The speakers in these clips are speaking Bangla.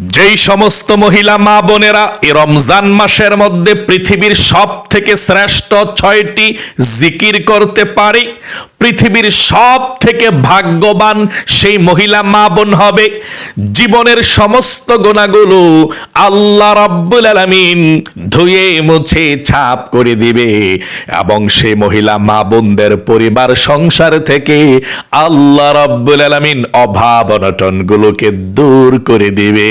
যেই সমস্ত মহিলা মা বোনেরা এ রমজান মাসের মধ্যে পৃথিবীর সব থেকে শ্রেষ্ঠ ছয়টি জিকির করতে পারে, পৃথিবীর সব থেকে ভাগ্যবান সেই মহিলা মা বোন হবে। জীবনের সমস্ত গোনাগুলো আল্লাহ রাব্বুল আলামিন ধুয়ে, মুছে, ছাপ করে দিবে এবং সেই মহিলা মা বোনদের পরিবার, সংসার থেকে আল্লাহ রাব্বুল আলামিন অভাব অনটনগুলোকে দূর করে দিবে।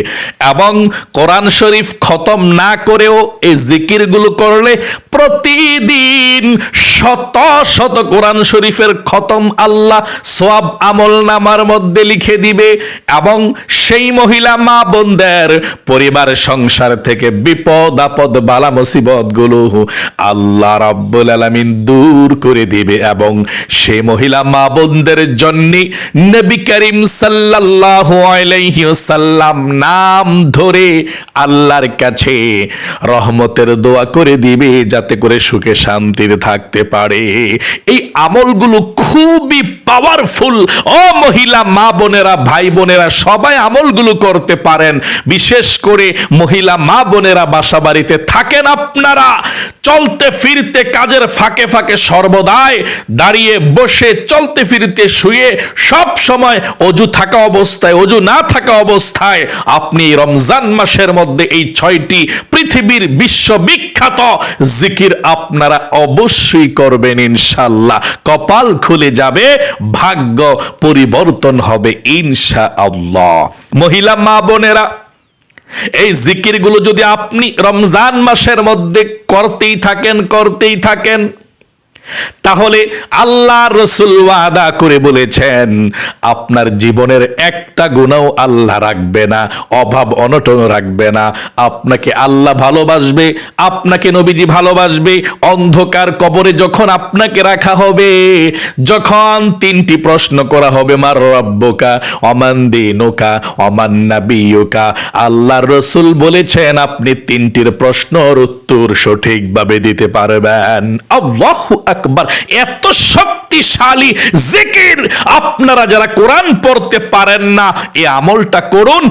এবং কোরআন শরীফ খতম না করেও এই জিকিরগুলো করলে প্রতিদিন শত শত কোরআন শরীফের খতম আল্লাহ সোয়াব আমল নামার মধ্যে লিখে দিবে এবং সেই মহিলা মা বোনদের পরিবার সংসার থেকে বিপদ আপদ বালা মুসিবতগুলো আল্লাহ রাব্বুল আলামিন দূর করে দিবে এবং সেই মহিলা মা বোনদের জন্য নবী করিম সাল্লাল্লাহু আলাইহি ওয়াসাল্লাম নাম ধরে আল্লাহর কাছে রহমতের দোয়া করে দিবে যাতে করে সুখে শান্তিতে থাকতে পারে। এই আমলগুলো খুবই পাওয়ারফুল ও মহিলা, মা বোনেরা, ভাই বোনেরা, সবাই আমলগুলো করতে পারেন। বিশেষ করে মহিলা, মা বোনেরা বাসা বাড়িতে থাকেন আপনারা। চলতে ফিরতে কাজের ফাঁকে ফাঁকে সর্বদাই দাঁড়িয়ে বসে চলতে ফিরতে শুয়ে সব সময় অজু থাকা অবস্থায়, অজু না থাকা অবস্থায় আপনি রমজান মাসের মধ্যে এই ছয়টি পৃথিবীর বিশ্ববিখ্যাত জিকির আপনারা অবশ্যই করবেন ইনশাল্লাহ কপাল খুলে যাবে, ভাগ্য পরিবর্তন হবে ইনশা আল্লাহ মহিলা মা বোনেরা, এই জিকিরগুলো যদি আপনি রমজান মাসের মধ্যে করতেই থাকেন করতেই থাকেন তাহলে আল্লাহ রসুল ওয়াদা করে বলেছেন, আপনার জীবনের একটা গুণাও আল্লাহ রাখবে না, অভাব অনটন রাখবে না। আপনাকে আল্লাহ ভালোবাসবে, আপনাকে নবীজি ভালোবাসবে, অন্ধকার কবরে যখন আপনাকে রাখা হবে, যখন তিনটি প্রশ্ন করা হবে, মার রব্বকা অমান দিনুকা অমান নাবিয়ুকা। আল্লাহ রসুল বলেছেন, আপনি তিনটির প্রশ্নর উত্তর সঠিকভাবে দিতে পারবেন। আল্লাহু আকবার। এত শক্তিশালী জিকির আপনারা যারা কোরআন পড়তে পারেন না, এই আমলটা করুন,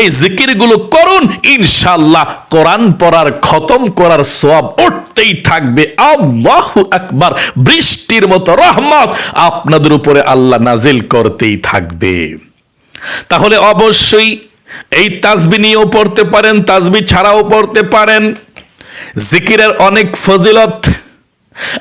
এই জিকিরগুলো করুন ইনশাল্লাহ কোরআন পড়ার, খতম করার সব উঠতেই থাকবে। আল্লাহু আকবার, বৃষ্টির মতো রহমত আপনাদের উপরে আল্লাহ নাজিল করতেই থাকবে। তাহলে অবশ্যই এই তাজবি নিয়েও পড়তে পারেন, তাজবি ছাড়াও পড়তে পারেন। জিকিরের অনেক ফজিলত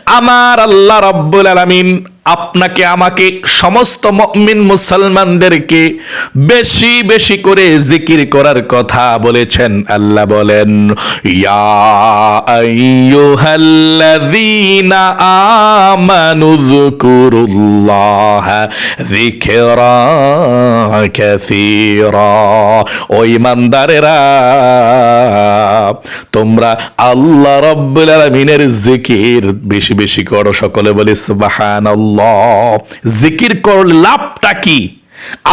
আমার আল্লাহ রব্বুল আলামিন আপনাকে, আমাকে সমস্ত মুমিন মুসলমানদেরকে বেশি বেশি করে জিকির করার কথা বলেছেন। আল্লাহ বলেন, ইয়া তোমরা আল্লাহ আলামিনের জিকির বেশি বেশি করো। সকলে বলি, সুবহানাল্লাহ। জিকির করলে লাভটা কি?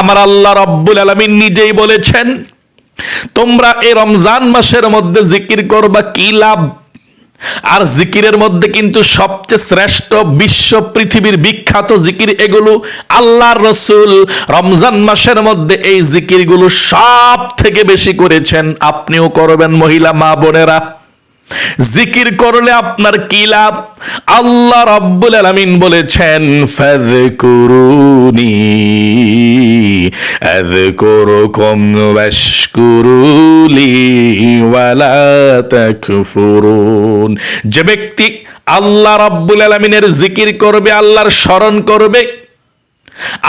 আমার আল্লাহ রব্বুল আলামিন নিজেই বলেছেন, তোমরা এই রমজান মাসের মধ্যে জিকির করবা কি লাভ? আর জিকিরের মধ্যে কিন্তু সবচেয়ে শ্রেষ্ঠ বিশ্ব পৃথিবীর বিখ্যাত জিকির এগুলো আল্লাহর রসুল রমজান মাসের মধ্যে এই জিকিরগুলো সব থেকে বেশি করেছেন। আপনিও করবেন মহিলা মা বোনেরা। জিকির করলে আপনার কি লাভ? আল্লাহ রব্বুল আলামিন বলেছেন, ফাযকুরুনি, আযকুরুকুম ওয়াশকুরুলি ওয়ালা তাকফুরুন। যে ব্যক্তি আল্লাহ রব্বুল আলামিনের জিকির করবে, আল্লাহর স্মরণ করবে,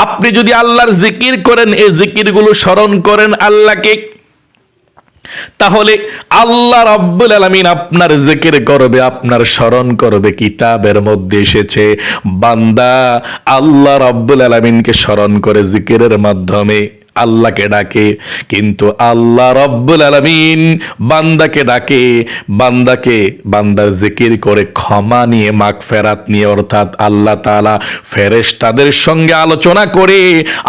আপনি যদি আল্লাহর জিকির করেন, এই জিকিরগুলো স্মরণ করেন আল্লাহকে তাহলে আল্লাহ রাব্বুল আলামিন আপনার জিকির করবে, আপনার স্মরণ করবে, কিতাবের মধ্যে এসেছে, বান্দা আল্লাহ রাব্বুল আলামিনকে স্মরণ করে জিকিরের মাধ্যমে আল্লাহকে ডাকে, কিন্তু আল্লাহ রব্বুল আলামিন বান্দাকে ডাকে, বান্দাকে বান্দার জিকির করে ক্ষমা নিয়ে, মাগ ফেরাত নিয়ে, অর্থাৎ আল্লাহ তাআলা ফেরেশতাদের সঙ্গে আলোচনা করে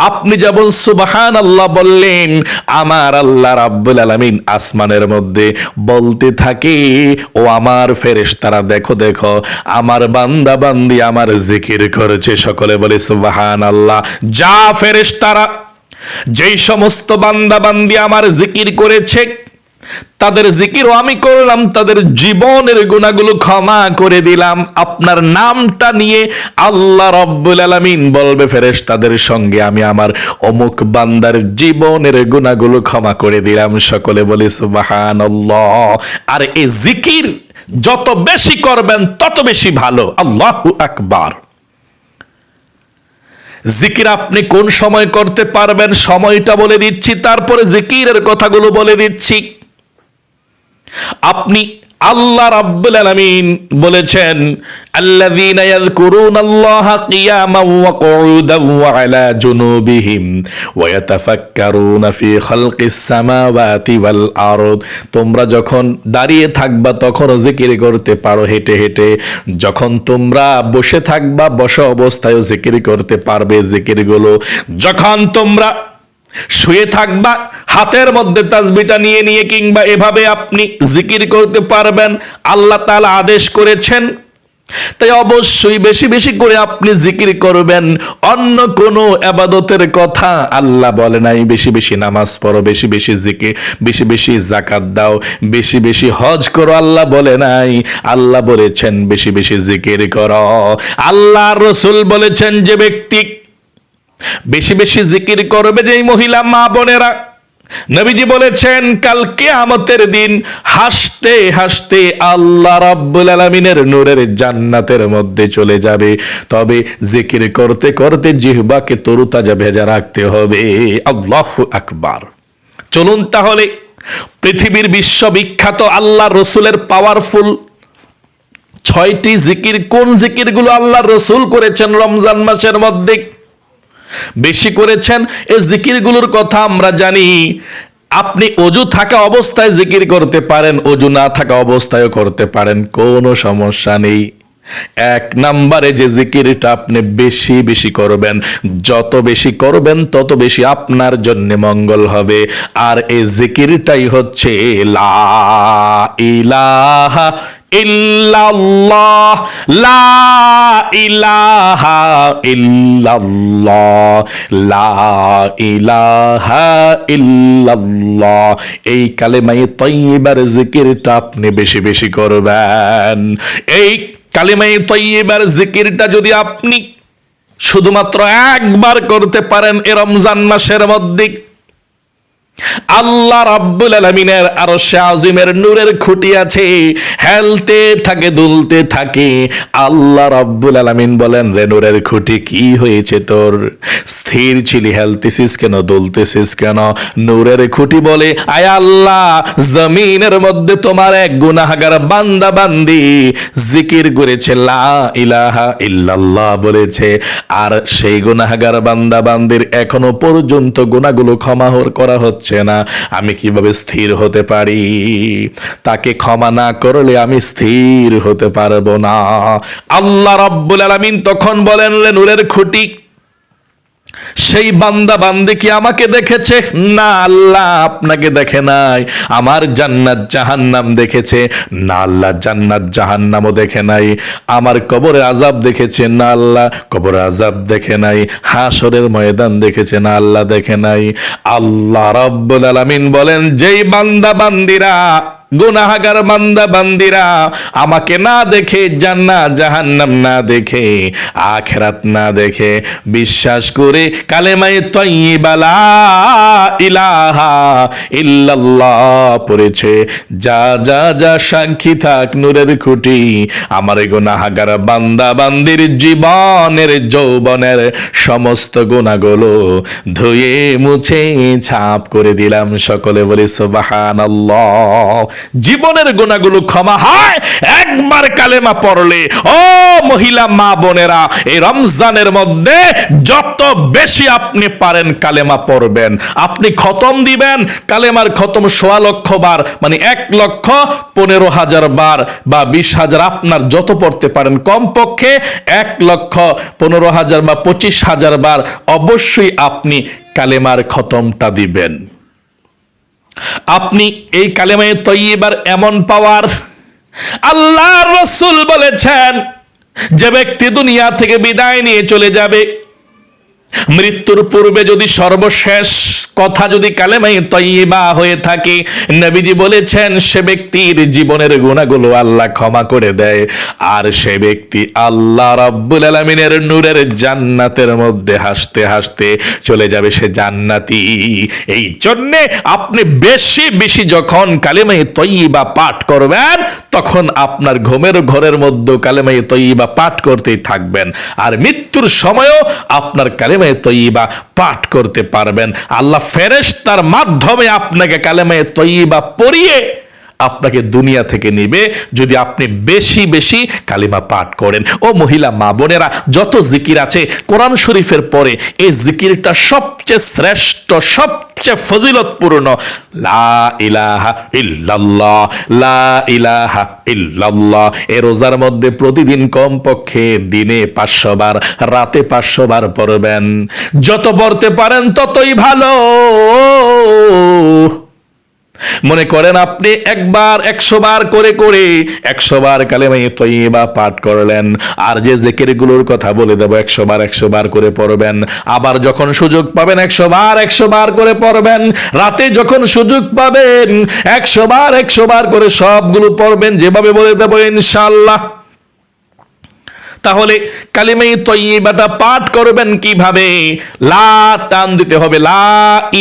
আপনি যেমন সুবহান আল্লাহ বললেন, আমার আল্লাহ রাব্বুল আলামিন আসমানের মধ্যে বলতে থাকে, ও আমার ফেরেশতারা, দেখো দেখো, আমার বান্দা বান্দি আমার জিকির করেছে। সকলে বলে সুবহান আল্লাহ যা ফেরেশতারা যেই সমস্ত বান্দা বান্দি আমার জিকির করেছে, তাদের জিকিরও আমি করলাম, তাদের জীবনের গুণাগুলো ক্ষমা করে দিলাম। আপনার নামটা নিয়ে আল্লাহ রব্বুল আলামিন বলবে ফেরেশ তাদের সঙ্গে আমি আমার অমুক বান্দার জীবনের গুণাগুলো ক্ষমা করে দিলাম। সকলে বলি, সুবহানাল্লাহ। আর এই জিকির যত বেশি করবেন, তত বেশি ভালো। আল্লাহু আকবার। জিকির আপনি কোন সময় করতে পারবেন? সময়টা বলে দিচ্ছি, তারপরে জিকিরের কথাগুলো বলে দিচ্ছি। আপনি আল্লাহ রাব্বুল আলামিন বলেছেন, আল্লাযীনা ইয়াযকুরুনাল্লাহা কিয়ামান ওয়া কুউদান ওয়া আলা জুনুবিহিম ওয়া ইয়াতাফাক্কারুনা ফি খালকিস সামাওয়াতি ওয়াল আরদ। তোমরা যখন দাঁড়িয়ে থাকবা, তখন জিকির করতে পারো, হেঁটে হেঁটে। যখন তোমরা বসে থাকবা, বসা অবস্থায় জিকির করতে পারবে জিকিরগুলো। যখন তোমরা শুয়ে থাকবা, হাতের মধ্যে তাজবিটা নিয়ে নিয়ে কিংবা এভাবে আপনি জিকির করতে পারবেন, আল্লাহ তাআলা আদেশ করেছেন। তাই অবশ্যই বেশি বেশি করে আপনি জিকির করবেন। অন্য কোনো আবাদতের কথা আল্লাহ বলে নাই। বেশি বেশি নামাজ পড়ো, বেশি বেশি জিকির, বেশি বেশি জাকাত দাও, বেশি বেশি হজ করো আল্লাহ বলে নাই। আল্লাহ বলেছেন, বেশি বেশি জিকির করো। আল্লাহ রসুল বলেছেন যে ব্যক্তি বেশি বেশি জিকির করবে যেই মহিলা মা বোনেরা। নবীজি বলেছেন, কাল কিয়ামতের দিন হাসতে হাসতে আল্লাহ রাব্বুল আলামিনের নূরের জান্নাতের মধ্যে চলে যাবে। তবে জিকির করতে করতে জিহ্বাকে তরুতাজা ভেজা রাখতে হবে। আল্লাহু আকবার। চলুন তাহলে, পৃথিবীর বিশ্ববিখ্যাত আল্লাহ রসুলের পাওয়ারফুল ছয়টি জিকির, কোন জিকিরগুলো আল্লাহ রসুল করেছেন রমজান মাসের মধ্যে? বেশি করেছেন, এই জিকিরগুলোর কথা আমরা জানি। আপনি অজু থাকা অবস্থায় জিকির করতে পারেন, অজু না থাকা অবস্থায়ও করতে পারেন, কোনো সমস্যা নেই। এক নাম্বারে যে জিকিরটা আপনি বেশি বেশি করবেন, যত বেশি করবেন, তত বেশি আপনার জন্য মঙ্গল হবে। আর এই জিকিরটাই হচ্ছে, লা ইলাহা ইল্লাল্লাহ, লা ইলাহা লা ইলাহা এই তৈবার জিকিরটা আপনি বেশি বেশি করবেন। এই কালেমাই তৈবার জিকিরটা যদি আপনি শুধুমাত্র একবার করতে পারেন এ রমজান মাসের মধ্যে আল্লাহ রাব্বুল আলমিনের আরও আজিমের নূরের খুঁটি আছে। হেলতে থাকে, দুলতে থাকে। আল্লাহ রাব্বুল আলমিন বলেন, রে নূরের খুঁটি, কি হয়েছে তোর? স্থির ছিলি, হেলতেছিস কেন, দুলতেছিস কেন? নূরের খুঁটি বলে, আয় আল্লাহ, জমিনের মধ্যে তোমার এক গুনাহাগার বান্দা বান্দি জিকির করেছে, লা ইলাহা ইল্লাল্লাহ বলেছে। আর সেই গুনাহাগার বান্দা বান্দির এখনও পর্যন্ত গুনাহগুলো ক্ষমা করা হচ্ছে না, আমি কীভাবে স্থির হতে পারি? তাকে ক্ষমা না করলে আমি স্থির হতে পারব না। আল্লাহ রব্বুল আলামিন তখন বলেন নূরের খুঁটি সেই বান্দা বান্দি কি আমাকে দেখেছে? না, আল্লাহ আপনাকে দেখে নাই। আমার জান্নাত জাহান্নাম দেখেছে। না, আল্লাহ জান্নাত জাহান্নামও দেখে নাই। আমার কবরে আজাব দেখেছে। না, আল্লাহ কবরে আজাব দেখে নাই। হাসরের ময়দান দেখেছে। না, আল্লাহ দেখে নাই। আল্লাহ রব্বুল আলামিন বলেন, যেই বান্দা বান্দিরা গুনাহাগার বান্দা, বান্দিরা, আমাকে না দেখে, জান্নাত, জাহান্নাম না দেখে, আখেরাত না দেখে, বিশ্বাস করে কালেমায়ে তয়্যিবালা ইলাহা ইল্লাল্লাহ পড়েছে, যা যা যা সাক্ষী থাক নূরের খুঁটি, আমার গুনাহাগার বান্দা, বান্দির জীবনের, যৌবনের সমস্ত গুণাগুলো ধুয়ে, মুছে, ছাপ করে দিলাম সকলে বলি সুবহানাল্লাহ। জীবনের গুণাগুলো ক্ষমা হয়, একবার কালেমা পড়লে, ও মহিলা মা বোনেরা, এই রমজানের মধ্যে যত বেশি আপনি পারেন কালেমা পড়বেন। আপনি খতম দিবেন, কালেমার খতম সোয়া লক্ষ বার মানে এক লক্ষ পনেরো হাজার বার বা বিশ হাজার আপনার যত পড়তে পারেন কমপক্ষে এক লক্ষ পনেরো হাজার বা পঁচিশ হাজার বার অবশ্যই আপনি কালেমার খতমটা দিবেন। আপনি এই কালেমায় তৈবার এমন পাওয়ার। আল্লাহ রসুল বলেছেন, যে ব্যক্তি দুনিয়া থেকে বিদায় নিয়ে চলে যাবে, মৃত্যুর পূর্বে যদি সর্বশেষ কথা যদি কালেমাই তৈবা হয়ে থাকে, নবীজি বলেছেন, সে ব্যক্তির জীবনের গুণাগুলো আল্লাহ ক্ষমা করে দেয়, আর সে ব্যক্তি আল্লাহ রাব্বুল আলামিনের নূরের জান্নাতের মধ্যে হাসতে হাসতে চলে যাবে, সে জান্নাতি। এই জন্যে আপনি বেশি বেশি যখন কালেমাই তৈবা পাঠ করবেন, তখন আপনার ঘুমের ঘরের মধ্যে কালেমাই তৈবা পাঠ করতেই থাকবেন। আর মৃত্যুর সময়ও আপনার কালেমায় তৈবা পাঠ করতে পারবেন। আল্লাহ ফেরেশতার মাধ্যমে আপনাকে কালেমায় তৈবা পড়িয়ে আপনাকে দুনিয়া থেকে নিবে যদি আপনি বেশি বেশি কালিমা পাঠ করেন। ও মহিলা, মা বোনেরা, যত জিকির আছে কোরআন শরীফের পরে এই জিকিরটা সবচেয়ে শ্রেষ্ঠ, সবচেয়ে ফজিলতপূর্ণ। এ রোজার মধ্যে প্রতিদিন কমপক্ষে দিনে পাঁচশো বার, রাতে পাঁচশো বার পড়বেন। যত পড়তে পারেন ততই ভালো। মনে করেন আপনি একবার, একশো বার করে করে একশো বার কালেমাই তৈবা পাঠ করলেন। আর যে জেকেরগুলোর কথা বলে দেবো, একশো বার একশো বার করে পড়বেন। আবার যখন সুযোগ পাবেন, একশো বার একশো বার করে পড়বেন। রাতে যখন সুযোগ পাবেন, একশো বার একশো বার করে সবগুলো পড়বেন। যেভাবে বলে দেবো ইনশাল্লাহ তাহলে কালিমাই তৈবাটা পাঠ করবেন কীভাবে? লা টান দিতে হবে, লা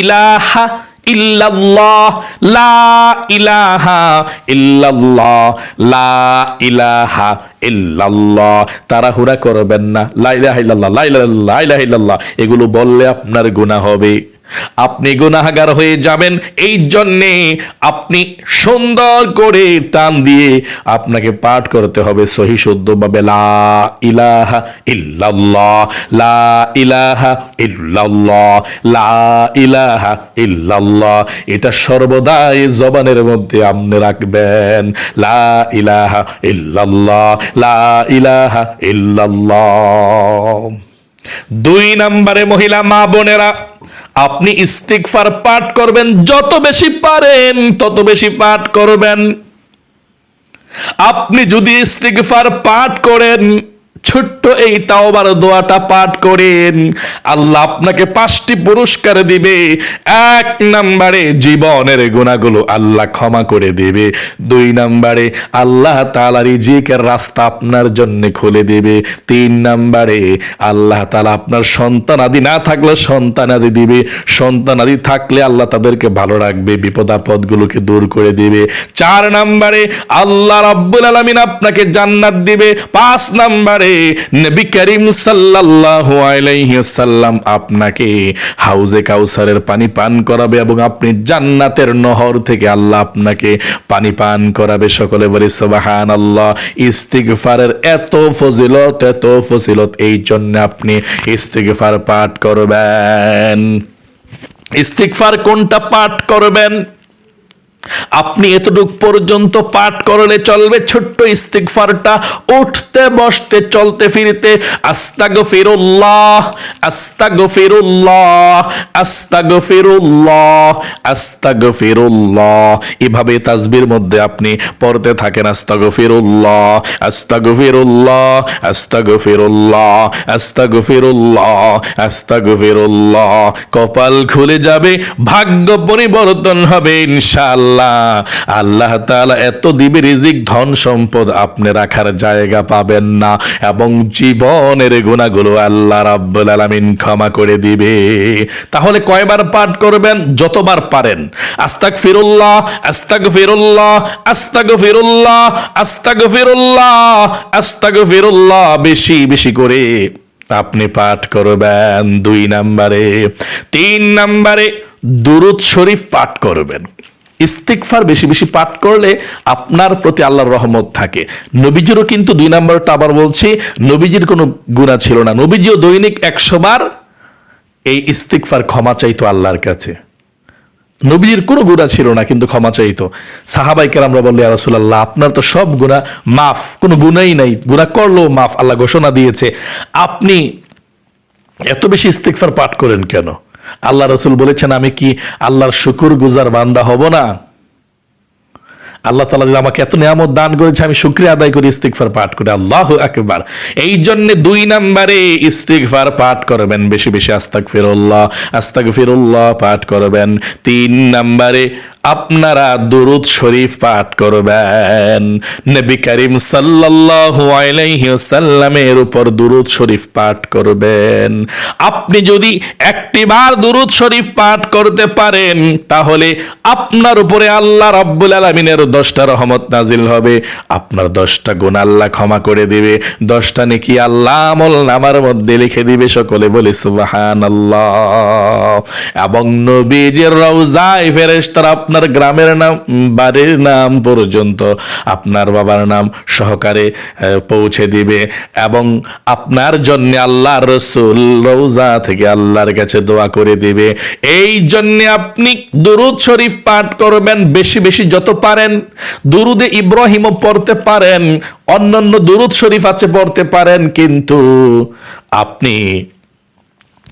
ইলাহা ইল্লাল্লাহ লা ইলাহা ইল্লাল্লাহ লা ইলাহা ইল্লাল্লাহ। তাড়াহুড়া করবেন না। লা ইলাহা ইল্লাল্লাহ লা ইলাহা ইল্লাল্লাহ, এগুলো বললে আপনার গুনাহ হবে। আপনি গুনাহগার হয়ে যাবেন। এই জন্যে আপনি সুন্দর করে টান দিয়ে আপনাকে পাঠ করতে হবে সহি, শুদ্ধভাবে। লা ইলাহা ইল্লাল্লাহ, লা ইলাহা এটা সর্বদাই জবানের মধ্যে আপনি রাখবেন। লা ইলাহা লা ইলাহা দুই নম্বরে মহিলা মা বোনেরা আপনি ইস্তিকফার পাঠ করবেন, যত বেশি পারেন, তত বেশি পাঠ করবেন। আপনি যদি ইস্তিকফার পাঠ করেন ছোট্ট এই তাওবার দোয়াটা পাঠ করেন। আল্লাহ আপনাকে পাঁচটি পুরস্কার দিবে। এক নম্বরে জীবনের গুণাগুলো আল্লাহ ক্ষমা করে দেবে। দুই নম্বরে আল্লাহ তালা রিজিকের রাস্তা আপনার জন্য খুলে দেবে। তিন নম্বরে আল্লাহ তালা আপনার সন্তান আদি না থাকলে সন্তান আদি দিবে। সন্তান আদি থাকলে আল্লাহ তাদেরকে ভালো রাখবে, বিপদ আপদগুলোকে দূর করে দিবে। চার নম্বরে আল্লাহ রাব্বুল আলামিন আপনাকে জান্নাত দিবে। পাঁচ নম্বরে নবী করিম সাল্লাল্লাহু আলাইহি সাল্লাম আপনাকে হাউজে কাউসারের পানি পান করাবে এবং আপনি জান্নাতের নহর থেকে আল্লাহ আপনাকে পানি পান করাবে। সকলে বলি, সুবহানাল্লাহ। ইস্তিগফারের এত ফজিলত এত ফজিলত, এই জন্য আপনি ইস্তিগফার পাঠ করবেন। ইস্তিগফার কোনটা পাঠ করবেন? আপনি এতটুক পর্যন্ত পাঠ করলে চলবে ছোট্ট ইস্তিগফারটা। উঠতে, বসতে, চলতে, ফিরতে। আস্তাগফিরুল্লাহ আস্তাগফিরুল্লাহ আস্তাগফিরুল্লাহ আস্তাগফিরুল্লাহ। এভাবে তাজবির মধ্যে আপনি পড়তে থাকেন, আস্তাগফিরুল্লাহ আস্তাগফিরুল্লাহ আস্তাগফিরুল্লাহ আস্তাগফিরুল্লাহ আস্তাগফিরুল্লাহ। কপাল খুলে যাবে, ভাগ্য পরিবর্তন হবে, ইনশাআল্লাহ। আল্লাহ তাআলা এত দিবে রিজিক, ধন সম্পদ আপনি রাখার জায়গা পাবেন না। এবং জীবনের গুণাগুলো আল্লাহ রাব্বুল আলামিন ক্ষমা করে দিবে। তাহলে কয়বার পাঠ করবেন? যতবার পারেন। আস্তাক ফিরুল্লাহ আস্তাক ফিরুল্লাহ আস্তাক ফিরুল্লাহ আস্তাক ফিরুল্লাহ আস্তাক ফিরুল্লাহ বেশি বেশি করে আপনি পাঠ করবেন। দুই নম্বরে, তিন নম্বরে দুরুদ শরীফ পাঠ করবেন। ইস্তিকফার বেশি বেশি পাঠ করলে আপনার প্রতি আল্লাহর রহমত থাকে। নবীজিরও কিন্তু দুই নম্বরটা আবার বলছি, নবীজির কোনো গুণা ছিল না। নবীজিও দৈনিক একশো বার এই ইস্তিকফার ক্ষমা চাইতো আল্লাহর কাছে। নবীর কোনো গুণা ছিল না, কিন্তু ক্ষমা চাইতো। সাহাবাইকার আমরা বললি রাসুলাল্লাহ, আপনার তো সব গুণা মাফ, কোনো গুণাই নাই। গুণা করলেও মাফ, আল্লাহ ঘোষণা দিয়েছে। আপনি এত বেশি ইস্তিকফার পাঠ করেন কেন? আল্লাহ রসুল বলেছেন, আমি কি আল্লাহর শুকুর গুজার বান্দা হব না? আল্লাহ তালা যদি আমাকে এত নিয়ামত দান করেছে, আমি শুক্রিয়া আদায় করি ইস্তিকফার পাঠ করি। আল্লাহ একবার এই জন্য দুই নাম্বারে ইস্তিকফার পাঠ করবেন, বেশি বেশি আস্তাক ফিরুল্লাহ আস্তাক ফিরুল্লাহ পাঠ করবেন। তিন নাম্বারে আপনারা দুরুদ শরীফ পাঠ করবেন। নবী করিম সাল্লাল্লাহু আলাইহি ওয়াসাল্লামের উপর দুরুদ শরীফ পাঠ করবেন। আপনি যদি একটিবার দুরুদ শরীফ পাঠ করতে পারেন, তাহলে আপনার উপরে আল্লাহ রাব্বুল আলামিনের দশটা রহমত নাজিল হবে। আপনার দশটা গুণ আল্লাহ ক্ষমা করে দিবে। দশটা নেকি আল্লাহ আমল নামার মধ্যে লিখে দিবে সকলে বলি, সুবহানাল্লাহ। এবং নবীজির রওজায় ফেরেশতারা আপনার গ্রামের নাম বাড়ির নাম পর্যন্ত আপনার বাবার নাম সহকারে পৌঁছে দিবে এবং আপনার জন্য আল্লাহ রসুল রৌজা থেকে আল্লাহর কাছে দোয়া করে দিবে। এই জন্য আপনি দুরুদ শরীফ পাঠ করবেন, বেশি বেশি যত পারেন, দুরুদে ইব্রাহিমও পড়তে পারেন, অন্যান্য দুরুদ শরীফ আছে পড়তে পারেন, কিন্তু আপনি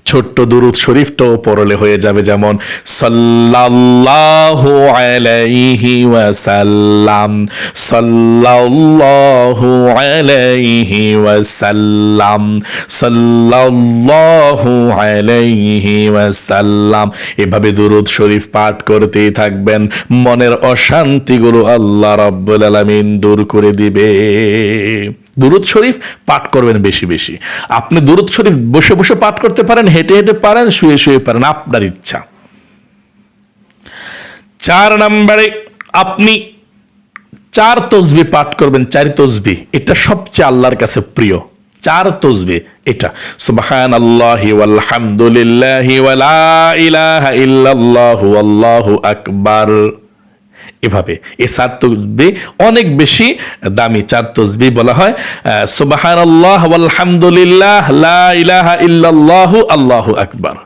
ছোট্ট দুরুদ শরীফটাও পরলে হয়ে যাবে যেমন সাল্লাল্লাহু আলাইহি ওয়াসাল্লাম, সাল্লাল্লাহু আলাইহি ওয়াসাল্লাম, সাল্লাল্লাহু আলাইহি ওয়াসাল্লাম। এভাবে দুরুদ শরীফ পাঠ করতেই থাকবেন, মনের অশান্তিগুলো আল্লাহ রাব্বুল আলামিন দূর করে দিবে। দুরুদ শরীফ পাঠ করবেন বেশি বেশি। আপনি দুরুদ শরীফ বসে বসে পাঠ করতে পারেন, হেঁটে হেঁটে পারেন, শুয়ে শুয়ে পারেন, আপনার ইচ্ছা। চার নম্বরে আপনি চার তসবি পাঠ করবেন, চার তসবি, এটা সবচেয়ে আল্লাহর কাছে প্রিয়। চার তসবি, এটা। সুবহান আল্লাহি ওয়ালহামদুলিল্লাহি ওয়ালা ইলাহা ইল্লাল্লাহু আল্লাহু আকবার। এভাবে। এই চার তসবি অনেক বেশি দামি, চার তসবি বলা হয়। সুবাহান আল্লাহ আলহামদুলিল্লাহ ইলাহা ইল্লাল্লাহু, আল্লাহু আকবার।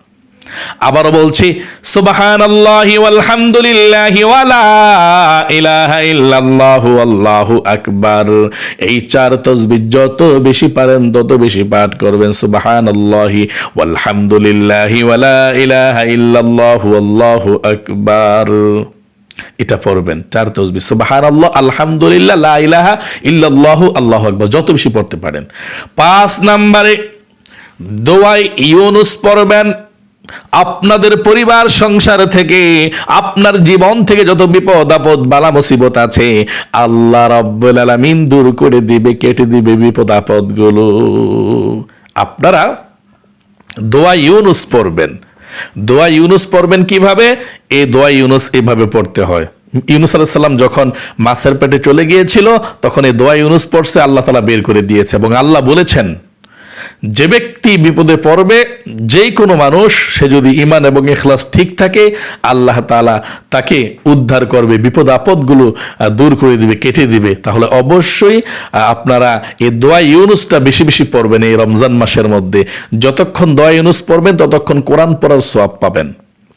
আবারও বলছি সুবাহান আল্লাহি আলহামদুলিল্লাহি ইলাহা ইল্লাল্লাহু, আল্লাহু আকবার। এই চার তসবি যত বেশি পারেন, তত বেশি পাঠ করবেন সুবাহান আল্লাহি আলহামদুলিল্লাহি ইলাহা ইল্লাল্লাহু, আল্লাহু আকবার। এটা পড়বেন। চার তসবি। সুবাহান আল্লাহ আলহামদুলিল্লাহ, লা ইল্লাল্লাহু, আল্লাহু আকবার। যত বেশি পড়তে পারেন। পাঁচ নম্বরে দোয়াই ইউনুস পড়বেন। আপনাদের পরিবার, সংসার থেকে, আপনার জীবন থেকে যত বিপদ, আপদ, বালা, মুসিবত আছে, আল্লাহ রাব্বুল আলামিন দূর করে দিবে, কেটে দিবে বিপদ আপদগুলো আপনারা দোয়া ইউনুস পড়বেন। দোয়া ইউনুস পড়বেন কীভাবে? এই দোয়া ইউনুস এভাবে পড়তে হয়। ইউনুস আলাইসাল্লাম যখন মাছের পেটে চলে গিয়েছিল, তখন এই দোয়া ইউনুস পড়ছে, আল্লাহ তালা বের করে দিয়েছে এবং আল্লাহ বলেছেন যে ব্যক্তি বিপদে পড়বে, যেই কোনো মানুষ, সে যদি ইমান এবং এখলাস ঠিক থাকে, আল্লাহ তালা তাকে উদ্ধার করবে, বিপদ আপদগুলো দূর করে দিবে, কেটে দিবে। তাহলে অবশ্যই আপনারা এই দোয়া ইউনুসটা বেশি বেশি পড়বেন এই রমজান মাসের মধ্যে। যতক্ষণ দোয়া ইউনুস পড়বেন, ততক্ষণ কোরআন পড়ার সোয়াব পাবেন।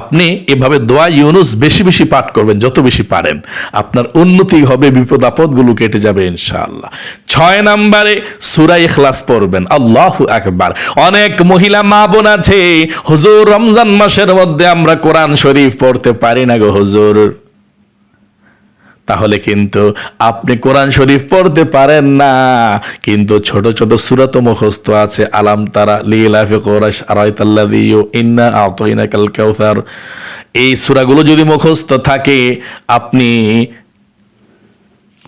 আপনি এভাবে দোয়া ইউনুস বেশি বেশি পাঠ করবেন, যত বেশি পারেন। আপনার উন্নতি হবে, বিপদ আপদগুলো কেটে যাবে, ইনশাআল্লাহ। ছয় নাম্বারে সুরা ইখলাস পড়বেন, আল্লাহ একবার অনেক মহিলা মা বোন আছে, হুজুর রমজান মাসের মধ্যে আমরা কোরআন শরীফ পড়তে পারি না গো হুজুর। তাহলে কিন্তু আপনি কোরআন শরীফ পড়তে পারেন না। কিন্তু ছোট ছোট সুরাত মুখস্থ আছে। আলাম তারা লিলাফি কোরাশ আরাইতাল্লাযী ইন্না আতাইনাকাল কাউসার। এই সূরাগুলো যদি মুখস্থ থাকে, আপনি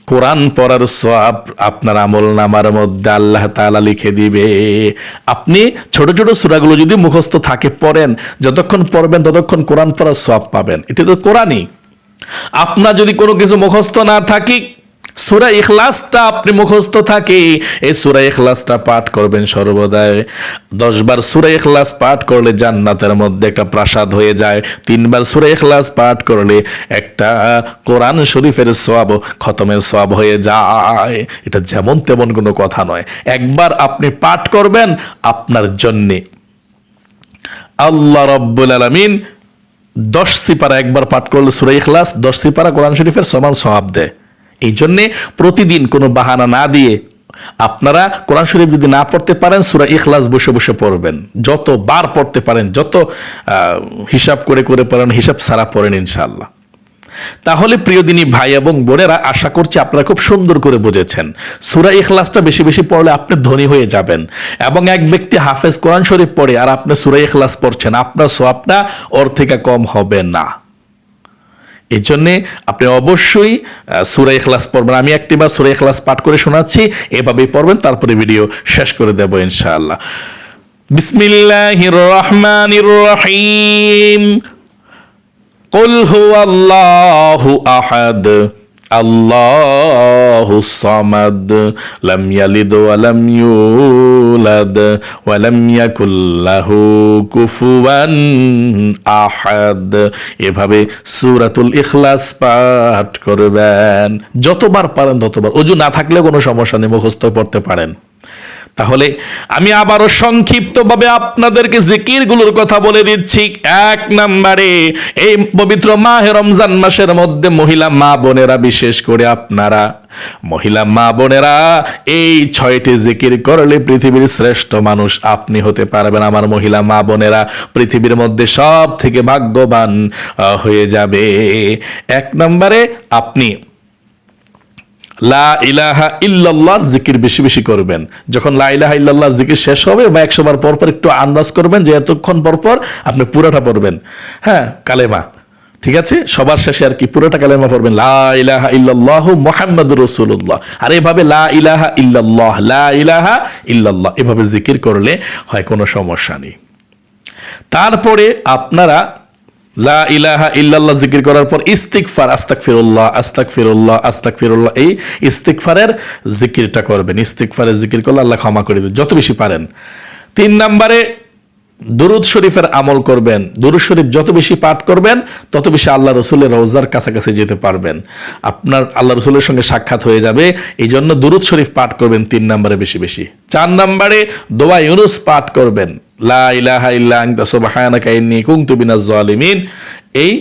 কোরআন পড়ার সব আপনার আমল নামার মধ্যে আল্লাহ তাআলা লিখে দিবে। আপনি ছোট ছোট সূরাগুলো যদি মুখস্থ থাকে, পড়েন। যতক্ষণ পড়বেন, ততক্ষণ কোরআন পড়ার সব পাবেন। এটা তো কোরআনই। আপনার যদি কোনো কিছু মুখস্থ না থাকি, সুরা ইখলাসটা আপনি মুখস্থ থাকে, এই সুরা ইখলাসটা পাঠ করবেন সর্বদাই। দশবার সুরা ইখলাস পাঠ করলে জান্নাতের মধ্যে একটা প্রাসাদ হয়ে যায়। তিনবার সুরা ইখলাস পাঠ করলে একটা কোরআন শরীফের সওয়াব, খতমের সওয়াব হয়ে যায়। এটা যেমন তেমন কোনো কথা নয়। একবার আপনি পাঠ করবেন, আপনার জন্যে। আল্লাহ রব্বুল আলমিন দশ সিপারা একবার পাঠ করলে সুরাই ইখলাস, দশ সিপারা কোরআন শরীফের সমান স্বভাব দেয়। এই জন্যে প্রতিদিন কোনো বাহানা না দিয়ে আপনারা কোরআন শরীফ যদি না পড়তে পারেন, সুরা ইখলাস বসে বসে পড়বেন। যত বার পড়তে পারেন, যত হিসাব করে করে পড়েন, হিসাব সারা পড়েন ইনশাআল্লাহ। তাহলে প্রিয় দিনী ভাই এবং বোনেরা, আশা করছি আপনারা খুব সুন্দর করে বুঝেছেন। সুরা ইখলাসটা বেশি বেশি পড়লে আপনি ধনী হয়ে যাবেন এবং এক ব্যক্তি হাফেজ কোরআন শরীফ পড়ে আর আপনি সুরা ইখলাস পড়ছেন, আপনার সোয়াবটা ওর থেকে কম হবে না। এই জন্যে আপনি অবশ্যই সূরা ইখলাস পড়বেন। আমি একটিবার সূরা ইখলাস পাঠ করে শোনাচ্ছি, এভাবেই পড়বেন, তারপরে ভিডিও শেষ করে দেব ইনশাআল্লাহ। বিসমিল্লাহির রহমানির রহিম। قل هو الله أحد الله الصمد لم يلد ولم يولد ولم يكن له كفوا আহাদ এভাবে সূরাতুল ইখলাস পাঠ করবেন যতবার পারেন ততবার অজু না থাকলে কোনো সমস্যা নেই মুখস্থ পড়তে পারেন তাহলে আমি আবারও সংক্ষিপ্তভাবে আপনাদেরকে জিকিরগুলোর কথা বলে দিচ্ছি। এক নম্বরে, এই পবিত্র মাহে রমজান মাসের মধ্যে মহিলা মা বোনেরা, বিশেষ করে আপনারা, মহিলা মা বোনেরা, এই ছয়টি জিকির করলে পৃথিবীর শ্রেষ্ঠ মানুষ আপনি হতে পারবেন। আমার মহিলা মা বোনেরা, পৃথিবীর মধ্যে সব থেকে ভাগ্যবান হয়ে যাবে। এক নম্বরে, আপনি লা ইলাহা ইল্লাল্লাহর জিকির বেশি বেশি করবেন। যখন লা ইলাহা ইল্লাল্লাহর জিকির শেষ হবে বা একশো বার পর পর একটু আন্দাজ করবেন যে এতক্ষণ পর পর আপনি পুরোটা পড়বেন। হ্যাঁ কালেমা। ঠিক আছে? সবার শেষে আর কি পুরোটা কালেমা পড়বেন। লা ইলাহা ইল্লাল্লাহু মুহাম্মাদুর আর এভাবে লা ইলাহা ইল্লাল্লাহ, লা ইলাহা ইল্লাল্লাহ এভাবে জিকির করলে হয় কোনো সমস্যা নেই। তারপরে আপনারা লা ইলাহা ইল্লাল্লাহ জিকির করার পর ইস্তিগফার আস্তাক ফিরুল্লাহ আস্তাক ফিরুল্লাহ আস্তাক ফিরুল্লাহ এই ইস্তিগফারের জিকিরটা করবেন। ইস্তিগফারের জিকির করলে আল্লাহ ক্ষমা করে দেবে যত বেশি পারেন। তিন নম্বরে, দুরুদ শরীফের আমল করবেন। দুরুদ শরীফ যত বেশি পাঠ করবেন, তত বেশি আল্লাহ রসুলের রোজার কাছাকাছি যেতে পারবেন। আপনার আল্লাহ রসুলের সঙ্গে সাক্ষাৎ হয়ে যাবে এই জন্য দুরুদ শরীফ পাঠ করবেন তিন নম্বরে বেশি বেশি। চার নম্বরে, দোয়া ইউনুস পাঠ করবেন। লা ইলাহা ইল্লা সুবহানাকা কুনতু মিনাজ জালিমিন। এই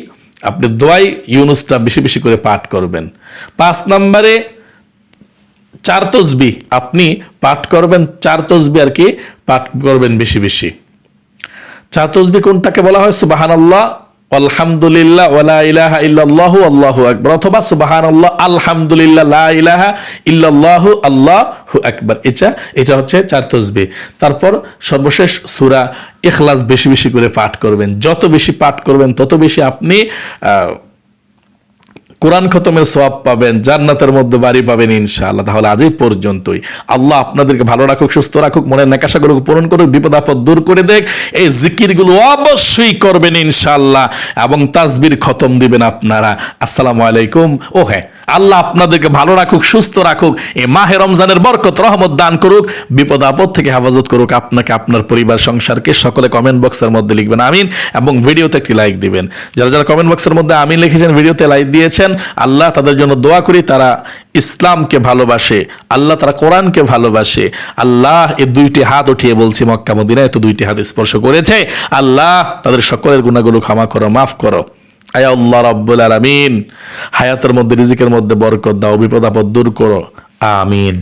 আপনি দোয়াই ইউনুসটা বেশি বেশি করে পাঠ করবেন। পাঁচ নম্বরে চার তসবি, আপনি পাঠ করবেন, চার তসবি আর কি পাঠ করবেন বেশি বেশি। চার তসবি কোনটাকে বলা হয়? সুবাহানাল্লাহ ইলাহা ইল্লাল্লাহু অথবা আলহামদুলিল্লাহ, লা ইলাহা ইল্লাল্লাহু হচ্ছে তারপর সর্বশেষ সুরা ইখলাস বেশি বেশি করে পাঠ করবেন। যত বেশি পাঠ করবেন, তত বেশি আপনি কোরআন খতমের সোয়াব পাবেন, জান্নাতের মধ্যে বাড়ি পাবেন ইনশাআল্লাহ। তাহলে আজই পর্যন্তই। আল্লাহ আপনাদেরকে ভালো রাখুক, সুস্থ রাখুক, মনের নেকাশাগুলোকে পূরণ করুক বিপদ আপদ দূর করে দেখ, এই জিকিরগুলো অবশ্যই করবেন ইনশাআল্লাহ এবং তাসবির খতম দিবেন আপনারা। আসসালামু আলাইকুম। ও হ্যাঁ আল্লাহ আপনাদেরকে ভালো রাখুক, সুস্থ রাখুক, এই মাহে রমজানের বরকত, রহমত দান করুক বিপদ আপদ থেকে হেফাজত করুক, আপনাকে আপনার পরিবার, সংসারকে সকলে কমেন্ট বক্সের মধ্যে লিখবেন, আমিন, এবং ভিডিওতে একটি লাইক দিবেন। যারা যারা কমেন্ট বক্সের মধ্যে আমিন লিখেছেন ভিডিওতে লাইক দিয়েছেন আল্লাহ তাদের জন্য দোয়া করি, তারা ইসলামকে ভালোবাসে, আল্লাহ তারা কোরআনকে ভালোবাসে। আল্লাহ এ দুইটি হাত উঠিয়ে বলছি, মক্কা, মদিনায় তো দুইটি হাত স্পর্শ করেছে। আল্লাহ তাদের সকলের গুণাগুলো ক্ষমা করো, মাফ করো। আয়া আল্লাহ রাব্বুল আলামিন। হায়াতের মধ্যে, রিজিকের মধ্যে বরকত দাও, বিপদ আপদ দূর করো। আমিন।